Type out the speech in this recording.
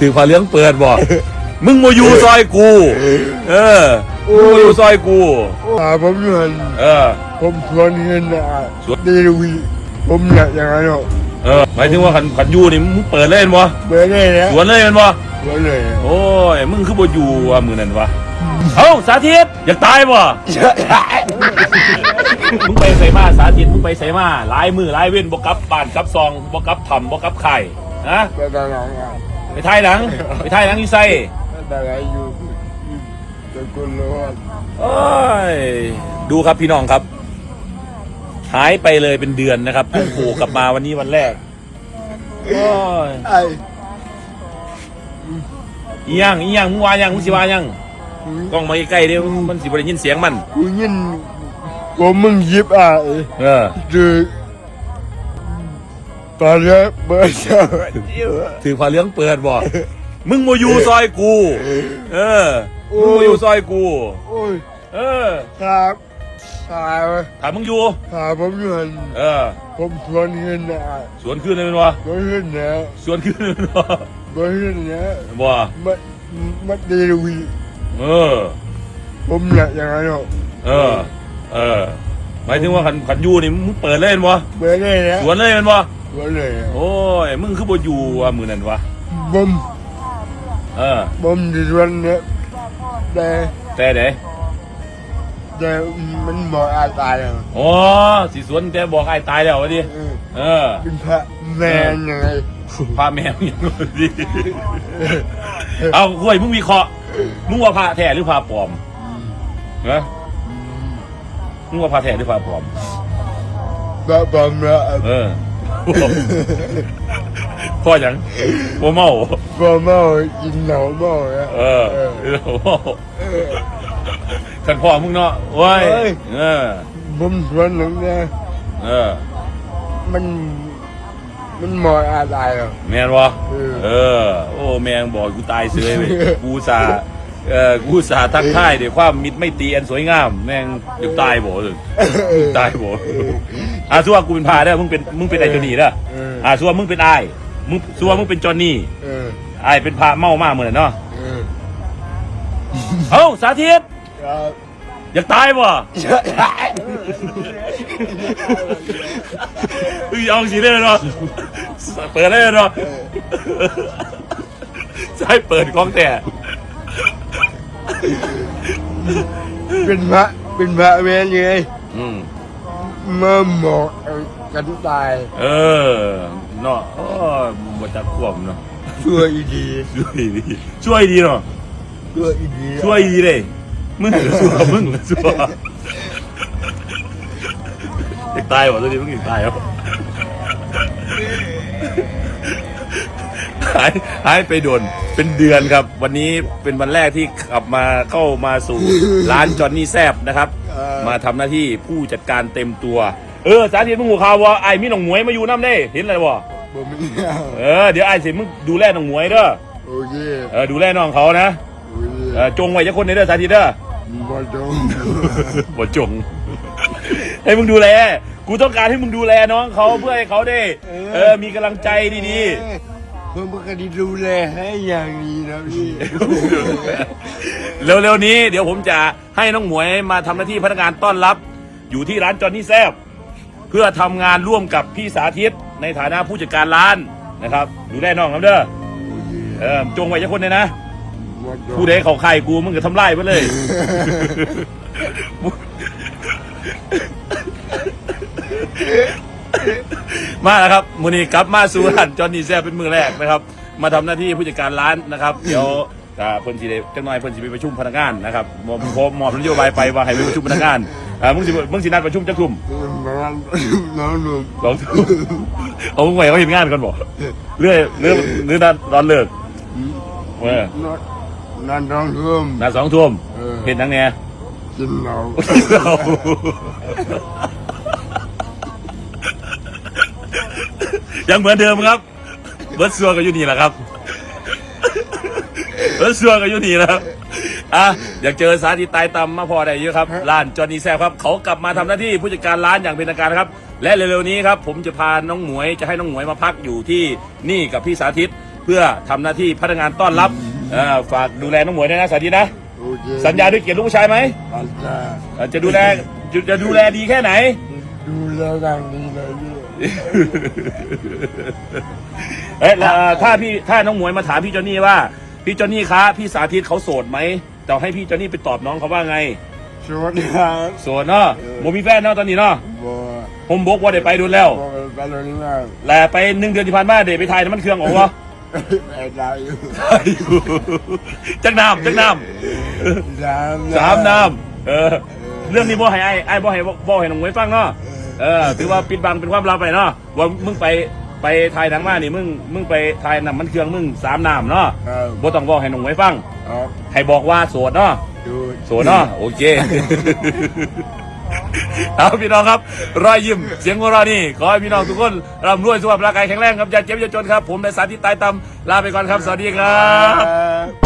ถือผ้าเหลืองเปิดบอก มึงมาอยู่ซอยกู เออมึงมาอยู่ซอยกู อ่าผมเงินเออ ผมชวนเงินอะชวน ดีวีผมอยากอย่างนั้นหรอกเออหมายถึงว่าขันขันอยู่นี่มึงเปิดเล่นบ่เบอร์ได้แล้วสวนเลยแมันบ่สวนเลยโอ้ยมึงคือบ่อยู่ว่ะมือนั่นวะเอ้าสาธิตอยากตายบ่มึงไปใส่มาสาธิตมึงไปใส่มาหลายมือหลายเว้นบ่กลับบ้านกลับซองบ่กลับทำบ่กลับไข่นะแต่ตอนหลังอะ ไปถ่ายหนังไปถ่ายหนังอยู่ไสแต่ไหนอยู่ตะกุนโลดโอ้ยดูครับพี่น้องครับ หายไปเลยเป็นเดือนนะครับเพิ่งโผล่กลับมาวันนี้วันแรกโอ้ยไอ้อีหยังอีหยังมึงว่าหยังมึงสิว่าหยังกล้องมาใกล้ๆเด้มันสิบ่ได้ยินเสียงมันกูยินผมมึงยิบอะเออคือ ตอนนี้เบอร์เจ้าถือผ้าเหลืองเปิดบอกมึงมาอยู่ซอยกู เออ มึงมาอยู่ซอยกูโอ้ยเออครับตายไปถามมึงอยู่ถามผมเงินเออ ผมชวนเงินอะสวนขึ้นเลยเป็นวะสวนเงินนะสวนขึ้นเลยเป็นวะสวนเงินนะบ่มันมันดีวีเออ ผมอยากอย่างนั้นหรอกเออ เออหมายถึงว่าขันขันอยู่นี่มึงเปิดเล่นวะเบอร์ได้แล้วสวนเลยเป็นวะ สวนเลยโอ้ย มึงคือบ่อยู่ว่ะมือนั่นวะผมเออผมจะชวนเนี่ยแต่แต่เด้แต่มันบอกอาตายอะอ๋อสีสวนแต่บอกไอ้ตายแล้ววะดิ เออเออ เป็นพระแมนยังไงพาแมวยังไงดิเอาคุยมึงมีเคราะห์มึงว่าพระแท้หรือพระปลอมฮะมึงว่าพระแท้หรือพระปลอม พระบอมละเออ พ่อยังพ่อเมาพอเมากินเหล้าเมาแล้วเออเออเมากันพ่อมึงเนาะโอ้ย เออ ผมชวนหนึ่งเนี่ยเออ มัน มันมอยอาตายอะแมนวะเออ เออ โอ้ แมงบอกกูตายเสือเลยกูสา เออกูสาทักทายด้วยความมิตรไม่ตรีอันสวยงามแม่งเดี๋ยวตายบ่เลยตายบ่อาซัวกูเป็นพาเด้อมึงเป็นมึงเป็นไอ้เจานี่เด้อเอออาซัวมึงเป็นไอ้ายมึงซัวมึงเป็นจอนนี่เออไอ้ายเป็นพาเมามากเหมือนเนาะเออเอ้าสาธิตครับอยากตายบ่เอ้ยเอาสิเลยเนาะเปิดเลยเนาะใช่เปิดกล้องแต่ เป็นพระเป็นพระแมนยังไงอืมเมื่อหมอกกันตายเออเนาะโอ้ยบ่จักควบเนาะช่วยอีดีช่วยดีช่วยดีเนาะช่วยอีดีช่วยดีเลยมึงเหลือสัวมึงเหลือสัวอยากตายวะตัวนี้มึงอยากตายวะหายหายไปโดนเป็นเดือนครับ วันนี้เป็นวันแรกที่กลับมาเข้ามาสู่ร้านจอนนี่แซบนะครับเออมาทำหน้าที่ผู้จัดการเต็มตัว เออสาธิตมึงหัวข่าวว่าไอ้มีหนองหมวยมาอยู่น้ำได้เห็นอะไรบ่ผมไม่เอาเออเดี๋ยวไอ้สิมึงดูแลหนองหมวยเด้อโอเคเออดูแลน้องเขานะโอเคเออจงไว้จะคนในเด้อสาธิตเด้อบ่จงบ่จง ให้มึงดูแล กูต้องการให้มึงดูแลน้องเขาเพื่อให้เขาได้ เออมีกำลังใจดี ผมปกติดูแลให้อย่างดีนะพี่ เร็วๆนี้เดี๋ยวผมจะให้น้องหมวยมาทำหน้าที่พนักงานต้อนรับ อยู่ที่ร้านจอนนี่แซบเพื่อทำงานร่วมกับพี่สาธิตในฐานะผู้จัดการร้านนะครับดูแลน้องครับเด้อเออจงไว้จะคนเลยนะผู้ใดเขาใครกูมึงก็ทำลายไปเลย มาแล้วครับมูนี้กลับมาสู่ร้านจอห์นนี่แซ่บเป็นมือแรกนะครับ มาทำหน้าที่ผู้จัดการร้านนะครับเดี๋ยวอ่าเพิ่นสิได้จังหน่อยเพิ่นสิไปประชุมพนักงานนะครับมอบมอบมอบนโยบายไปว่าให้ไปประชุมพนักงานอ่ามึงสิมึงสินัดประชุมจักทุ่มประมาณน้องหนุ่มสองทุ่มเอามึงไว้เขาเห็นงานกันบ่เรื่อยเรื่อยเรื่อยนัดตอนเลิกเออนั่นนั่นน้องทุ่มนัดสองทุ่มเออเห็นนังเนี่ยกินเหล้า ยังเหมือนเดิมครับ เบิร์ดซัวกับยูนี่แหละครับ เบิร์ดซัวกับยูนี่นะครับอะอยากเจอสาธิตตายตำมาพอได้เยอะครับร้านจอห์นนี่แซ่บครับ เขากลับมาทำหน้าที่ผู้จัดการร้านอย่างเป็นทางการนะครับ และเร็วๆนี้ครับ ผมจะพาน้องหมวยจะให้น้องหมวยมาพักอยู่ที่นี่กับพี่สาธิตเพื่อทำหน้าที่พนักงานต้อนรับเอ่อฝากดูแลน้องหมวยด้วยนะสาธิตนะโอเคสัญญาด้วยเกียรติลูกผู้ชายไหมสัญญาเอ่อจะดูแลจะจะดูแลดีแค่ไหน ดูแลอย่างดีเลยพี่ เอ๊ะแล้วเอ่อถ้าพี่ถ้าน้องหมวยมาถามพี่จอนนี่ว่า พี่จอนนี่คะพี่สาธิตเขาโสดไหมแต่ให้พี่จอนนี่ไปตอบน้องเขาว่าไงสวัสดีครับโสดเนาะโมมีแฟนเนาะตอนนี้เนาะบัวผมบอกว่าได้ไปดูแล้วบัวไปเลยนี่นะแหละไปหนึ่งเดือนที่ผ่านมาเดี๋ยวไปถ่ายน้ำมันเครื่องออกวะไปได้อยู่จักน้ำจักน้สามำสามน้ำเออ เรื่องนี้บ่ให้ไอ้ไอ้บ่ให้บ่ให้น้องหมวยฟังเนาะเอ อถือว่าปิดบังเป็นความลับไปเนาะว่ามึงไปไปถ่ายหนังมานี่มึงมึงไปถ่ายน้ำมันเครื่องมึงสามน้ำเนาะครับบ่ต้องบอกให้น้องหมวยฟังครับให้บอกว่าโสดเนาะ ดูโสดเนาะโอเค เอาพี่น้องครับ รอยยิ้มเสียงของเรานี่ ขอให้พี่น้องทุกคนร่ำรวยสุขภาพร่างกายแข็งแรงครับอย่าเจ็บอย่าจนครับ ผมในสาธิตตายตำลาไปก่อนครับ สวัสดีครับครับ